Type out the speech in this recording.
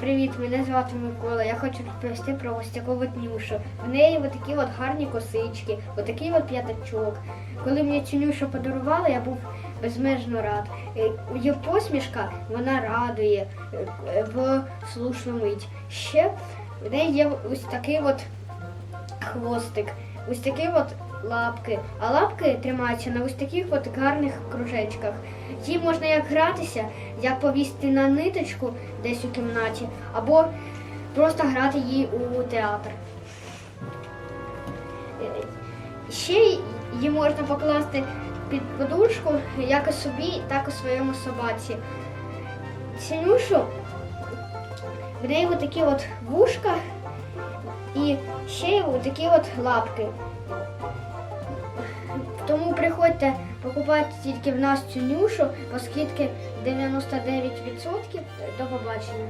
Привіт, мене звати Микола. Я хочу розповісти про ось таку нюшу. В неї такі от гарні косички, отакий от п'ятачок. Коли мені цю нюшу подарували, я був безмежно рад. Е, Її посмішка вона радує е, е, в слушну мить. Ще в неї є ось такий от хвостик, ось такі от лапки. А лапки тримаються на ось таких от гарних кружечках. Їй можна як гратися, як повісти на ниточку десь у кімнаті, або просто грати її у театр. Ще її можна покласти під подушку як і собі, так і своєму собаці. Цінюшу в неї такі от вушка і ще такі от лапки. Приходьте покупати тільки в нас цю нюшу, оскільки 99% до побачення.